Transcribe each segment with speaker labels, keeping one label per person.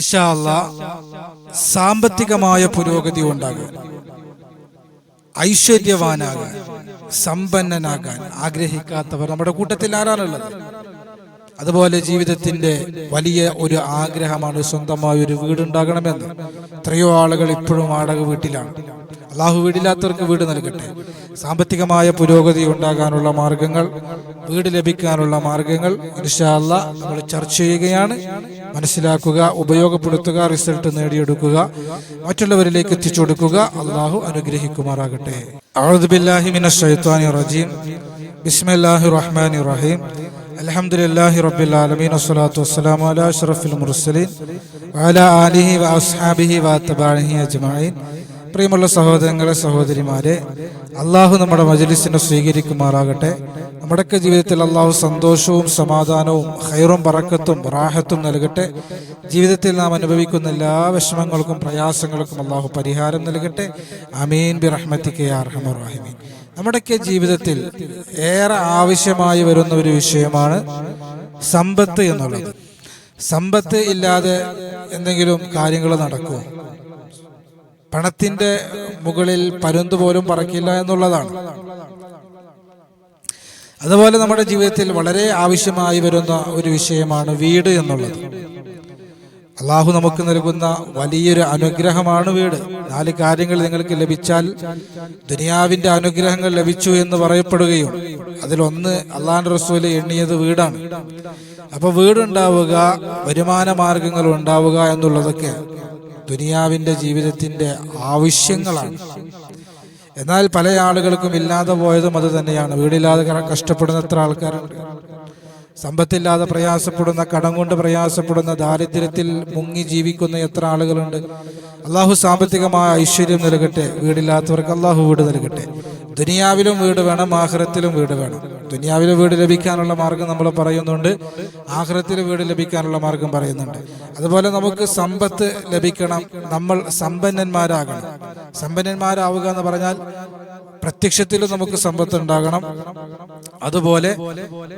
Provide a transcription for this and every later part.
Speaker 1: ഇൻഷാല്ല സാമ്പത്തികമായ പുരോഗതി ഉണ്ടാകും. ഐശ്വര്യവാനാകാൻ സമ്പന്നനാകാൻ ആഗ്രഹിക്കാത്തവർ നമ്മുടെ കൂട്ടത്തിൽ ആരാണുള്ളത്? അതുപോലെ ജീവിതത്തിന്റെ വലിയ ഒരു ആഗ്രഹമാണ് സ്വന്തമായ ഒരു വീടുണ്ടാകണമെന്ന്. എത്രയോ ആളുകൾ ഇപ്പോഴും വാടക വീട്ടിലാണ്. അള്ളാഹു വീടില്ലാത്തവർക്ക് വീട് നൽകട്ടെ. സാമ്പത്തികമായ പുരോഗതി ഉണ്ടാകാനുള്ള മാർഗങ്ങൾ വീട് ലഭിക്കാനുള്ള മാർഗങ്ങൾ ഇൻഷാല്ല നമ്മൾ ചർച്ച ചെയ്യുകയാണ്. മനസ്സിലാക്കുക ഉപയോഗപ്പെടുത്തുക റിസൾട്ട് നേടിയെടുക്കുക മറ്റുള്ളവരിലേക്ക് എത്തിച്ചു കൊടുക്കുക അള്ളാഹു അനുഗ്രഹിക്കുമാറാകട്ടെ. റജീം ബിസ്മില്ലാഹി റഹ്മാനിർ റഹീം അൽഹംദുലില്ലാഹി റബ്ബിൽ ആലമീൻ. വസ്സലാത്തു വസ്സലാമു അലാ അഷ്റഫിൽ മുർസലീൻ. വഅലാ ആലിഹി വഅത്ബാഇഹി അജ്മഈൻ. പ്രിയമുള്ള സഹോദരങ്ങളെ സഹോദരിമാരെ അള്ളാഹു നമ്മുടെ മജലിസിനെ സ്വീകരിക്കുമാറാകട്ടെ. നമ്മുടെയൊക്കെ ജീവിതത്തിൽ അള്ളാഹു സന്തോഷവും സമാധാനവും ഹൈറും പറക്കത്തും റാഹത്തും നൽകട്ടെ. ജീവിതത്തിൽ നാം അനുഭവിക്കുന്ന എല്ലാ വിഷമങ്ങൾക്കും പ്രയാസങ്ങൾക്കും അള്ളാഹു പരിഹാരം നൽകട്ടെ. അമീൻ ബി റഹ്മത്തിക്ക് അർഹമറാഹിമീൻ നമ്മുടെയൊക്കെ ജീവിതത്തിൽ ഏറെ ആവശ്യമായി വരുന്ന ഒരു വിഷയമാണ് സമ്പത്ത് എന്നുള്ളത്. സമ്പത്ത് ഇല്ലാതെ എന്തെങ്കിലും കാര്യങ്ങൾ നടക്കുമോ പണത്തിന്റെ മുകളിൽ പരുന്ത് പോലും പറക്കില്ല എന്നുള്ളതാണ്. അതുപോലെ നമ്മുടെ ജീവിതത്തിൽ വളരെ ആവശ്യമായി വരുന്ന ഒരു വിഷയമാണ് വീട് എന്നുള്ളത്. അള്ളാഹു നമുക്ക് നൽകുന്ന വലിയൊരു അനുഗ്രഹമാണ് വീട്. നാല് കാര്യങ്ങൾ നിങ്ങൾക്ക് ലഭിച്ചാൽ ദുനിയാവിന്റെ അനുഗ്രഹങ്ങൾ ലഭിച്ചു എന്ന് പറയപ്പെടുകയും അതിലൊന്ന് അള്ളാഹിന്റെ റസൂൽ എണ്ണിയത് വീടാണ്. അപ്പൊ വീടുണ്ടാവുക വരുമാന മാർഗങ്ങൾ ഉണ്ടാവുക എന്നുള്ളതൊക്കെ ദുനിയാവിന്റെ ജീവിതത്തിന്റെ ആവശ്യങ്ങളാണ്. എന്നാൽ പല ആളുകൾക്കും ഇല്ലാതെ പോയതും അത് തന്നെയാണ്. വീടില്ലാതെ കഷ്ടപ്പെടുന്ന എത്ര ആൾക്കാരുണ്ട്. സമ്പത്തില്ലാതെ പ്രയാസപ്പെടുന്ന കടം കൊണ്ട് പ്രയാസപ്പെടുന്ന ദാരിദ്ര്യത്തിൽ മുങ്ങി ജീവിക്കുന്ന എത്ര ആളുകളുണ്ട്. അള്ളാഹു സാമ്പത്തികമായ ഐശ്വര്യം നൽകട്ടെ. വീടില്ലാത്തവർക്ക് അള്ളാഹു വീട് നൽകട്ടെ. ദുനിയാവിലും വീട് വേണം ആഹ്റത്തിലും വീട് വേണം. ദുനിയാവിലും വീട് ലഭിക്കാനുള്ള മാർഗം നമ്മൾ പറയുന്നുണ്ട്. ആഹ്റത്തിലെ വീട് ലഭിക്കാനുള്ള മാർഗം പറയുന്നുണ്ട്. അതുപോലെ നമുക്ക് സമ്പത്ത് ലഭിക്കണം. നമ്മൾ സമ്പന്നന്മാരാകണം. സമ്പന്നന്മാരാവുക എന്ന് പറഞ്ഞാൽ പ്രത്യക്ഷത്തിൽ നമുക്ക് സമ്പത്ത് ഉണ്ടാകണം. അതുപോലെ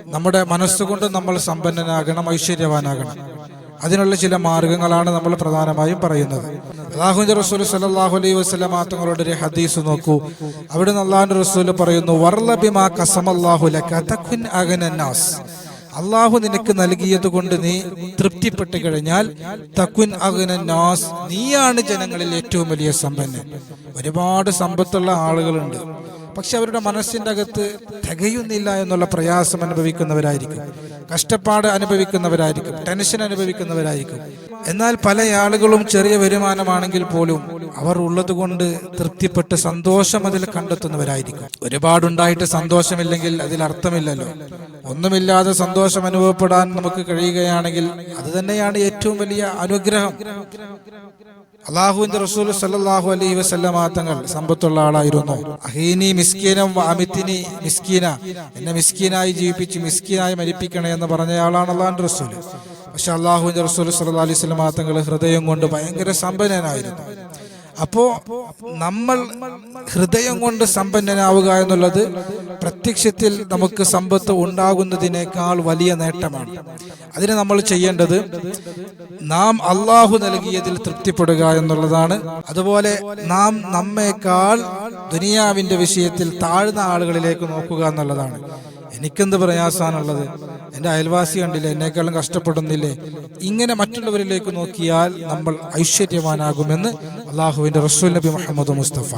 Speaker 1: നമ്മുടെ മനസ്സുകൊണ്ട് നമ്മൾ സമ്പന്നനാകണം ഐശ്വര്യവാനാകണം. അതിനുള്ള ചില മാർഗങ്ങളാണ് നമ്മൾ പ്രധാനമായും പറയുന്നത്. റസൂൽ അലൈഹി തങ്ങളുടെ ഒരു ഹദീസ് നോക്കൂ. അവിടെ അള്ളാഹുന്റെ റസൂൽ പറയുന്നു വർലബിമാ അഗനന്നാസ് അള്ളാഹു നിനക്ക് നൽകിയത് കൊണ്ട് നീ തൃപ്തിപ്പെട്ട് കഴിഞ്ഞാൽ തക്കുൻ അഗനന്നാസ് നീയാണ് ജനങ്ങളിൽ ഏറ്റവും വലിയ സമ്പന്നൻ. ഒരുപാട് സമ്പത്തുള്ള ആളുകളുണ്ട്. പക്ഷെ അവരുടെ മനസ്സിന്റെ അകത്ത് തികയുന്നില്ല എന്നുള്ള പ്രയാസം അനുഭവിക്കുന്നവരായിരിക്കും. കഷ്ടപ്പാട് അനുഭവിക്കുന്നവരായിരിക്കും. ടെൻഷൻ അനുഭവിക്കുന്നവരായിരിക്കും. എന്നാൽ പല ആളുകളും ചെറിയ വരുമാനമാണെങ്കിൽ പോലും അവർ ഉള്ളതുകൊണ്ട് തൃപ്തിപ്പെട്ട് സന്തോഷം അതിൽ കണ്ടെത്തുന്നവരായിരിക്കും. ഒരുപാടുണ്ടായിട്ട് സന്തോഷമില്ലെങ്കിൽ അതിൽ അർത്ഥമില്ലല്ലോ. ഒന്നുമില്ലാതെ സന്തോഷം അനുഭവപ്പെടാൻ നമുക്ക് കഴിയുകയാണെങ്കിൽ അത് തന്നെയാണ് ഏറ്റവും വലിയ അനുഗ്രഹം. അള്ളാഹുവിന്റെ റസൂൽ സല്ലാഹു അലൈഹി വസല്ലമ തങ്ങൾ സമ്പത്തുള്ള ആളായിരുന്നു. അഹീനി മിസ്കീനം അമിത്തിനി മിസ്കീന. എന്നെ മിസ്കീനായി ജീവിപ്പിച്ച് മിസ്കീനായി മരിപ്പിക്കണേ എന്ന് പറഞ്ഞയാളാണ് അള്ളാഹുന്റെ റസൂൽ പക്ഷെ അള്ളാഹുവിന്റെ റസൂൽ സല്ലാ അലൈഹി സ്വലം തങ്ങൾ ഹൃദയം കൊണ്ട് ഭയങ്കര സമ്പന്നനായിരുന്നു. അപ്പോ നമ്മൾ ഹൃദയം കൊണ്ട് സമ്പന്നനാവുക എന്നുള്ളത് പ്രത്യക്ഷത്തിൽ നമുക്ക് സമ്പത്ത് ഉണ്ടാകുന്നതിനേക്കാൾ വലിയ നേട്ടമാണ്. അതിന് നമ്മൾ ചെയ്യേണ്ടത് നാം അള്ളാഹു നൽകിയതിൽ തൃപ്തിപ്പെടുക എന്നുള്ളതാണ്. അതുപോലെ നാം നമ്മേക്കാൾ ദുനിയാവിന്റെ വിഷയത്തിൽ താഴ്ന്ന ആളുകളിലേക്ക് നോക്കുക എന്നുള്ളതാണ്. എനിക്കെന്ത് പ്രയാസാണുള്ളത് എന്റെ അയൽവാസി കണ്ടില്ലേ എന്നെക്കാളും കഷ്ടപ്പെടുന്നില്ലേ? ഇങ്ങനെ മറ്റുള്ളവരിലേക്ക് നോക്കിയാൽ നമ്മൾ ഐശ്വര്യവാനാകുമെന്ന് അള്ളാഹുവിന്റെ റസൂൽ നബി മുഹമ്മദ് മുസ്തഫ.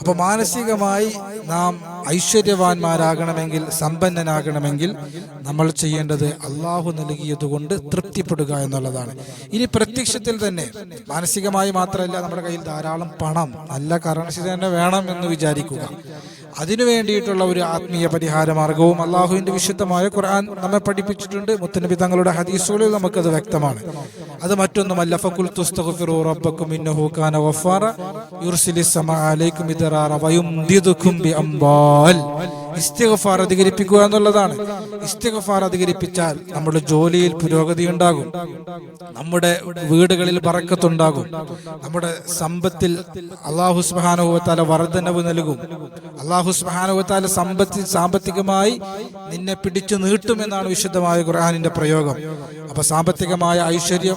Speaker 1: അപ്പോൾ മാനസികമായി നാം ഐശ്വര്യവാന്മാരാകണമെങ്കിൽ സമ്പന്നനാകണമെങ്കിൽ നമ്മൾ ചെയ്യേണ്ടത് അള്ളാഹു നൽകിയതുകൊണ്ട് തൃപ്തിപ്പെടുക എന്നുള്ളതാണ്. ഇനി പ്രത്യക്ഷത്തിൽ തന്നെ മാനസികമായി മാത്രമല്ല നമ്മുടെ കയ്യിൽ ധാരാളം പണം നല്ല കറൻസി തന്നെ വേണം എന്ന് വിചാരിക്കുക. അതിനു വേണ്ടിയിട്ടുള്ള ഒരു ആത്മീയ പരിഹാര മാർഗവും അള്ളാഹുവിന്റെ വിശുദ്ധമായ ഖുർആൻ നമ്മെ പഠിപ്പിച്ചിട്ടുണ്ട്. മുത്തനബി തങ്ങളുടെ ഹദീസുകളിൽ നമുക്കത് വ്യക്തമാണ്. അത് മറ്റൊന്നുമല്ല ഫക്കുൽ തുസ്തഗ്ഫിറു ഇന്നഹു കാന ബിഅംവാൽ ഇസ്തിഗഫാർ അധികരിപ്പിക്കുക എന്നുള്ളതാണ്. ഇസ്തിഗഫാർ അധികരിപ്പിച്ചാൽ നമ്മുടെ ജോലിയിൽ പുരോഗതി ഉണ്ടാകും. നമ്മുടെ വീടുകളിൽ പറക്കത്തുണ്ടാകും നമ്മുടെ സമ്പത്തിൽ അള്ളാഹു സുബാനുഭവത്താല വർധനവ് നൽകും. അള്ളാഹു സുബാനുഭവത്താല സമ്പത്തി സാമ്പത്തികമായി നിന്നെ പിടിച്ചു നീട്ടുമെന്നാണ് വിശുദ്ധമായ ഖുർആാനിന്റെ പ്രയോഗം. അപ്പൊ സാമ്പത്തികമായ ഐശ്വര്യം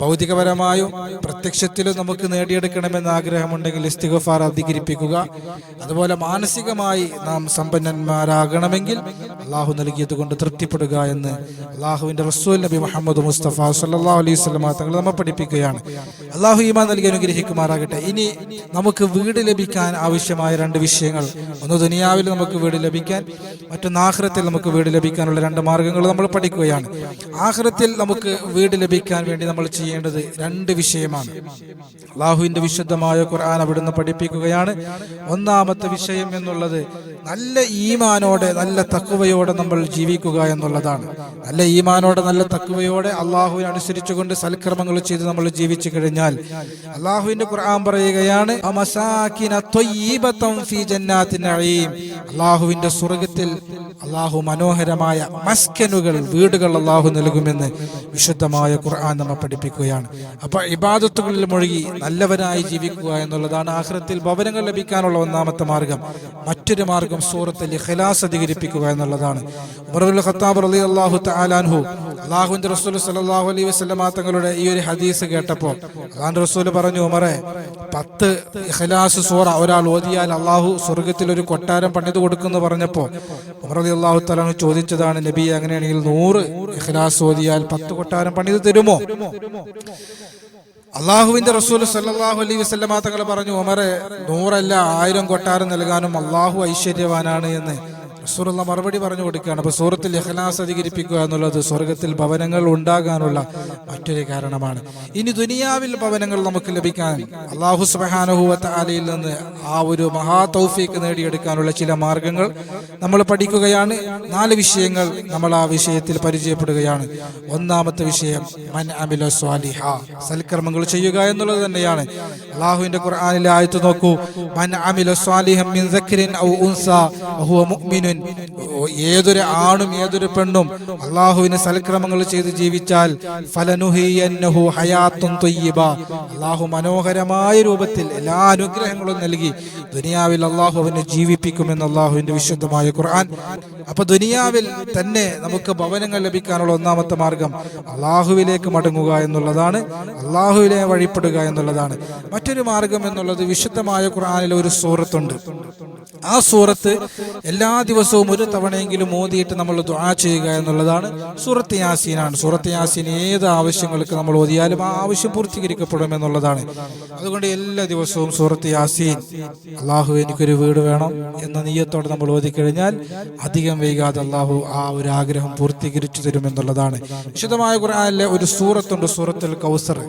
Speaker 1: ഭൗതികപരമായും പ്രത്യക്ഷത്തിലും നമുക്ക് നേടിയെടുക്കണമെന്ന് ആഗ്രഹമുണ്ടെങ്കിൽ ഇസ്തിഗഫാർ അധികരിപ്പിക്കുക. അതുപോലെ മാനസികമായി നാം സമ്പന്നന്മാരാകണമെങ്കിൽ അള്ളാഹു നൽകിയത് കൊണ്ട് തൃപ്തിപ്പെടുക എന്ന് അള്ളാഹുവിന്റെ റസൂൽ നബി മുഹമ്മദ് മുസ്തഫ സല്ലാ അലൈഹി സ്വലമ തങ്ങൾ നമ്മെ പഠിപ്പിക്കുകയാണ്. അള്ളാഹു ഈമാൻ നൽകി അനുഗ്രഹിക്കുമാറാകട്ടെ. ഇനി നമുക്ക് വീട് ലഭിക്കാൻ ആവശ്യമായ രണ്ട് വിഷയങ്ങൾ. ഒന്ന് ദുനിയാവിൽ നമുക്ക് വീട് ലഭിക്കാൻ മറ്റൊന്ന് ആഹ്റത്തിൽ നമുക്ക് വീട് ലഭിക്കാനുള്ള രണ്ട് മാർഗങ്ങൾ നമ്മൾ പഠിക്കുകയാണ്. ആഹ്റത്തിൽ നമുക്ക് വീട് ലഭിക്കാൻ വേണ്ടി നമ്മൾ ചെയ്യേണ്ടത് രണ്ട് വിഷയമാണ്. അള്ളാഹുവിന്റെ വിശുദ്ധമായ ഖുർആൻ അവിടുന്ന് പഠിപ്പിക്കുകയാണ്. ഒന്നാമത്തെ വിഷയം എന്നുള്ളത് നല്ല ഈമാനോടെ നല്ല തക്കുവയോടെ നമ്മൾ ജീവിക്കുക എന്നുള്ളതാണ്. നല്ല ഈമാനോടെ നല്ല തക്കുവയോടെ അള്ളാഹുവിനെ അനുസരിച്ചുകൊണ്ട് സൽക്രമങ്ങൾ ചെയ്ത് നമ്മൾ ജീവിച്ചു കഴിഞ്ഞാൽ. അള്ളാഹുവിന്റെ ഖുർആൻ പറയുകയാണ്. അള്ളാഹുവിന്റെ സ്വർഗത്തിൽ അള്ളാഹു മനോഹരമായ മസ്കനുകൾ വീടുകൾ അള്ളാഹു നൽകുമെന്ന് വിശുദ്ധമായ ഖുർആൻ നമ്മെ പഠിപ്പിക്കുകയാണ്. അപ്പൊ ഇബാദത്തുകളിൽ മുഴുകി നല്ലവരായി ജീവിക്കുക എന്നുള്ളതാണ് ആഹ്റത്തിൽ ഭവനങ്ങൾ ലഭിക്കാനുള്ള ഒന്നാമത്തെ മാർഗം. മറ്റൊരു മാർഗം സൂറത്തിൽ ഇഖ്ലാസ് അധികരിപ്പിക്കുക എന്നുള്ളതാണ്. ഉമറുൽ ഖത്താബ് റസൂൽ അലൈഹി തങ്ങളുടെ ഈ ഒരു ഹദീസ് കേട്ടപ്പോൾ റസൂൽ പറഞ്ഞു ഉമറെ പത്ത് ഇഖ്ലാസ് സൂറ ഒരാൾ ഓതിയാൽ അള്ളാഹു സ്വർഗത്തിൽ ഒരു കൊട്ടാരം പണിത് കൊടുക്കുന്നു പറഞ്ഞപ്പോൾ ഉമർ അലി അള്ളാഹു തആല ചോദിച്ചതാണ് നബി അങ്ങനെയാണെങ്കിൽ നൂറ് ഇഖ്ലാസ് ഓതിയാൽ പത്ത് കൊട്ടാരം പണിത് തരുമോ? അള്ളാഹുവിന്റെ റസൂൽ സല്ലാഹു അലൈഹി വസല്ലമ തങ്ങൾ പറഞ്ഞു ഉമറെ നൂറല്ല ആയിരം കൊട്ടാരം നൽകാനും അള്ളാഹു ഐശ്വര്യവാനാണ് എന്ന്. റസൂലുള്ള മറുപടി പറഞ്ഞു കൊടുക്കുകയാണ്. അപ്പൊ സൂറത്തിൽ ഇഖ്ലാസ് അധികരിപ്പിക്കുക എന്നുള്ളത് സ്വർഗത്തിൽ ഭവനങ്ങൾ ഉണ്ടാകാനുള്ള മറ്റൊരു കാരണമാണ്. ഇനി ദുനിയാവിൽ ഭവനങ്ങൾ നമുക്ക് ലഭിക്കാൻ അള്ളാഹു സുബാനുഹൂവത്ത് ആലയിൽ നിന്ന് ആ ഒരു മഹാ തൗഫീക്ക് നേടിയെടുക്കാനുള്ള ചില മാർഗങ്ങൾ നമ്മൾ പഠിക്കുകയാണ്. നാല് വിഷയങ്ങൾ നമ്മൾ ആ വിഷയത്തിൽ പരിചയപ്പെടുകയാണ്. ഒന്നാമത്തെ വിഷയം മൻ അമില സ്വാലിഹ സൽക്കർമ്മങ്ങൾ ചെയ്യുക എന്നുള്ളത് തന്നെയാണ്. അള്ളാഹുവിന്റെ ഖുർആനിലെ ആയത്ത് നോക്കൂ. മൻ അമില സ്വാലിഹം മിൻ ദക്രിൻ ഔ ഉൻസ വഹുവ മുഅ്മിനുൻ. ഏതൊരു ആണും ഏതൊരു പെണ്ണും അള്ളാഹുവിന് സൽക്രമങ്ങൾ ചെയ്ത് ജീവിച്ചാൽ ഫലനുഹിയന്നഹു ഹയാത്തുൻ ത്വയ്യിബ അള്ളാഹു മനോഹരമായ രൂപത്തിൽ എല്ലാ അനുഗ്രഹങ്ങളും നൽകി ദുനിയാവിൽ അള്ളാഹു അവനെ ജീവിപ്പിക്കുമെന്ന് അള്ളാഹുവിന്റെ വിശുദ്ധമായ ഖുർആൻ. അപ്പൊ ദുനിയാവിൽ തന്നെ നമുക്ക് ഭവനങ്ങൾ ലഭിക്കാനുള്ള ഒന്നാമത്തെ മാർഗം അള്ളാഹുവിലേക്ക് മടങ്ങുക എന്നുള്ളതാണ്. അള്ളാഹുവിലെ വഴിപ്പെടുക എന്നുള്ളതാണ്. മറ്റൊരു മാർഗം എന്നുള്ളത് വിശുദ്ധമായ ഖുർആനിലെ ഒരു സൂറത്തുണ്ട്. ആ സൂറത്ത് എല്ലാ ദിവസവും ഒരു തവണയെങ്കിലും ഓതിയിട്ട് നമ്മൾ ദുആ ചെയ്യുക എന്നുള്ളതാണ്. സൂറത്ത് യാസീനാണ്. സൂറത്ത് യാസീൻ ഏത് ആവശ്യങ്ങൾക്ക് നമ്മൾ ഓതിയാലും ആ ആവശ്യം പൂർത്തീകരിക്കപ്പെടും എന്നുള്ളതാണ്. അതുകൊണ്ട് എല്ലാ ദിവസവും സൂറത്ത് യാസീൻ അള്ളാഹു എനിക്കൊരു വീട് വേണം എന്ന നീയത്തോടെ നമ്മൾ ഓതി കഴിഞ്ഞാൽ അധികം വൈകാതെ അള്ളാഹു ആ ഒരു ആഗ്രഹം പൂർത്തീകരിച്ചു തരും എന്നുള്ളതാണ്. വിശദമായ ഖുർആനിലെ ഒരു സൂറത്തുണ്ട് സൂറത്തുൽ കൗസർ.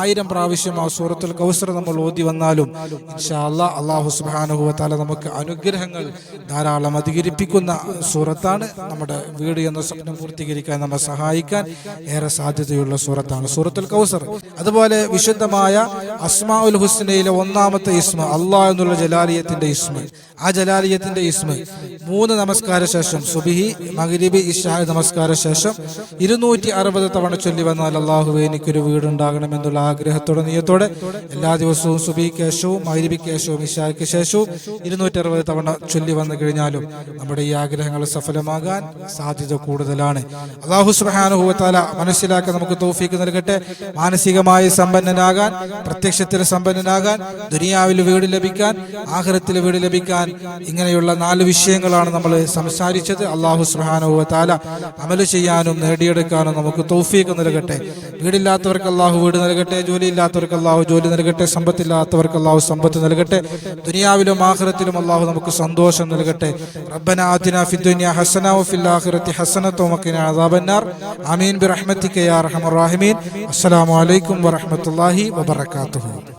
Speaker 1: ആയിരം പ്രാവശ്യം ആ സൂറത്തുൽ കൗസർ നമ്മൾ ഓതി വന്നാലും ഇൻഷാ അള്ളാഹു സുബ്ഹാനഹു വ തആല നമുക്ക് അനുഗ്രഹങ്ങൾ ധാരാളം അധികരിപ്പിക്കുന്ന സൂറത്താണ്. നമ്മുടെ വീട് എന്ന സ്വപ്നം പൂർത്തീകരിക്കാൻ നമ്മെ സഹായിക്കാൻ ഏറെ സാധ്യതയുള്ള സൂറത്താണ്. സൂറത്തുൽ കൗസർ. അതുപോലെ വിശുദ്ധമായ അസ്മാ ഉൽ ഹുസ്നയിലെ ഒന്നാമത്തെ ഇസ്മ അള്ളാഹ് എന്നുള്ള ജലാലിയത്തിന്റെ ഇസ്മ. ആ ജലാലിയത്തിന്റെ ഇസ്മ മൂന്ന് നമസ്കാര ശേഷം സുബിഹി മഹരിബി ഇഷാ നമസ്കാര ശേഷം ഇരുന്നൂറ്റി അറുപത് തവണ ചൊല്ലി വന്നാൽ അള്ളാഹു എനിക്കൊരു വീടുണ്ടാകണം എന്നുള്ള ആഗ്രഹത്തോടെ നീയത്തോടെ എല്ലാ ദിവസവും സുബിക്ക് ശേഷവും മഗ്രിബിക്ക് ശേഷവും ഇഷായ്ക്ക് ശേഷവും ഇരുന്നൂറ്റി അറുപത് തവണ ചൊല്ലി വന്നു കഴിഞ്ഞാലും നമ്മുടെ ഈ ആഗ്രഹങ്ങൾ സഫലമാകാൻ സാധ്യത കൂടുതലാണ്. അള്ളാഹു സുബാനുഭവത്താല മനസ്സിലാക്കാൻ നമുക്ക് തോഫീക്ക് നൽകട്ടെ. മാനസികമായി സമ്പന്നനാകാൻ പ്രത്യക്ഷത്തിൽ സമ്പന്നനാകാൻ ദുനിയാവിൽ വീട് ലഭിക്കാൻ ആഹ്റത്തിൽ വീട് ലഭിക്കാൻ ഇങ്ങനെയുള്ള നാല് വിഷയങ്ങളാണ് നമ്മൾ സംസാരിച്ചത്. അള്ളാഹു സുബാനുഭവത്താല അമൽ ചെയ്യാനും നേടിയെടുക്കാനും നമുക്ക് തോഫീക്ക് നൽകട്ടെ. വീടില്ലാത്തവർക്ക് അള്ളാഹു വീട് നൽകട്ടെ. ജോലി ഇല്ലാത്തവർക്ക് അള്ളാഹു ജോലി നൽകട്ടെ. സമ്പത്തില്ലാത്തവർക്ക് അള്ളാഹു സമ്പത്ത് നൽകട്ടെ. ദുനിയാവിലും ആഖിറത്തിലും അള്ളാഹു നമുക്ക് സന്തോഷം നൽകട്ടെ. റബ്ബന ആതിന ഫിദ്ദുനിയ ഹസന വഫിൽ ആഖിറതി ഹസനത വഖിന അദാബന്നാർ. ആമീൻ ബിറഹ്മതിക യാ അർഹമർ റഹീമീൻ. അസ്സലാമു അലൈക്കും വറഹ്മത്തുള്ളാഹി വബറകാതുഹു